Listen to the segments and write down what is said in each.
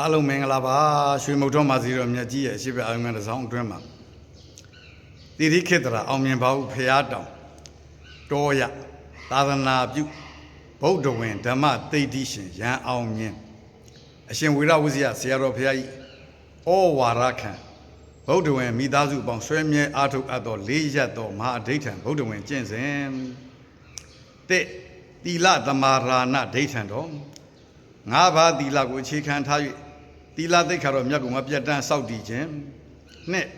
အားလုံးမင်္ဂလာပါရွှေမုတ်တော်မာစီတော်မြတ်ကြီးရဲ့အရှိပဲအာယုံတစ်ဆောင်အတွင်းမှာတိရိခေတ္တရာအောင်မြင်ပါဟုဖရာတောင်တောရသာသနာပြုဗုဒ္ဓဝင်ဓမ္မသိတိရှင်ရန်အောင်မြင်အရှင်ဝိရဝဇ္ဇယဆရာတော်ဖရာကြီးဩဝါရခံဗုဒ္ဓဝင်မိသားစုပေါင်းဆွဲမြဲအားထုတ်အပ်သောလေးရက်သောမဟာအဋိဋ္ဌံဗုဒ္ဓဝင်ကျင့်စဉ်တဲ့တိလသမာရာဏဒိဋ္ဌံတော် ငါးပါးသီလကိုအခြေခံထား၍သီလသိက္ခာတော်မြတ်ကိုမပြတ်တမ်းစောင့်တည်ခြင်းနှစ်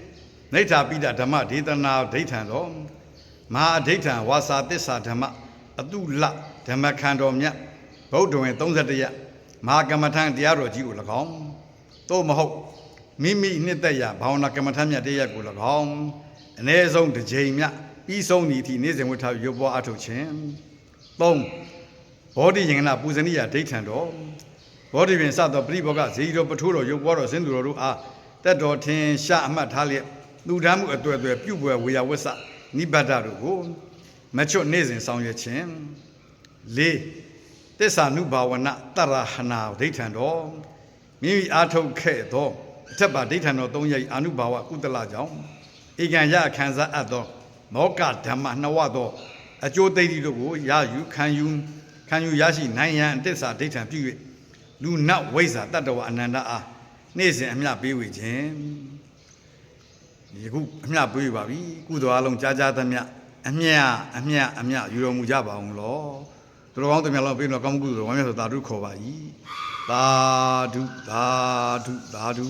နိဋ္ဌာပိဒဓမ္မဒေသနာဒိဋ္ဌံတော်မဟာအဒိဋ္ဌံဝါစာသစ္စာဓမ္မအတုလဓမ္မခန္တော်မြတ်ဗုဒ္ဓဝင်31ရက်မဟာကမ္မထံတရားတော်ကြီးကို၎င်းသို့မဟုတ်မိမိနှစ်သက်ရာဘာဝနာကမ္မထံမြတ်တရားကို၎င်းအ ਨੇ ဆုံးတစ်ကြိမ်မြတ်ပြီးဆုံးသည့်အထိနေ့စဉ်ဝတ်ထားရုပ်ပေါ်အထုတ်ခြင်း၃ ဘောဓိယင်္ဂနာပူဇဏိယဒိဋ္ဌံတော်ဘောဓိပင်စသောပရိဘောဂဇေယီတော်ပထိုးတော်ရုပ်ပွားတော်စင်သူတော်တို့အားတက်တော်ထင်ရှားအမှတ်ထားလျက်လူဓာမှုအတွေ့အတွေ့ပြုပွဲဝေယဝစ္စနိဗ္ဗတတို့ကိုမချွတ်နေ့စဉ်ဆောင်ရွက်ခြင်း၄တစ္ဆာနုဘာဝနာတရဟနာဒိဋ္ဌံတော်မိမိအားထုတ်ခဲ့သောအထက်ပါဒိဋ္ဌံတော်၃ရဲ့အာနုဘာဝကုသလကြောင့်ဧကံရခံစားအပ်သောမောကဓမ္မနှဝသောအကျိုးသိတိတို့ကိုရယူခံယူ ခံယူရရှိနိုင်ရန်တစ္ဆာဒိဋ္ဌံပြု၍လူနောက်ဝိဇ္ဇာတတ္တဝအနန္တအားနေ့စဉ်အမျှပေးဝေခြင်းယခုအမျှပေးပါပြီကုသိုလ်အလုံးကြားကြားသမျှအမျှအမျှအမျှယူတော်မူကြပါအောင်လောသူတော်ကောင်းတမျှလုံးပေးတော့ကောင်းမှုကုသိုလ်ဝမ်းမြောက်စွာသာဓုခေါ်ပါ၏သာဓုသာဓုသာဓု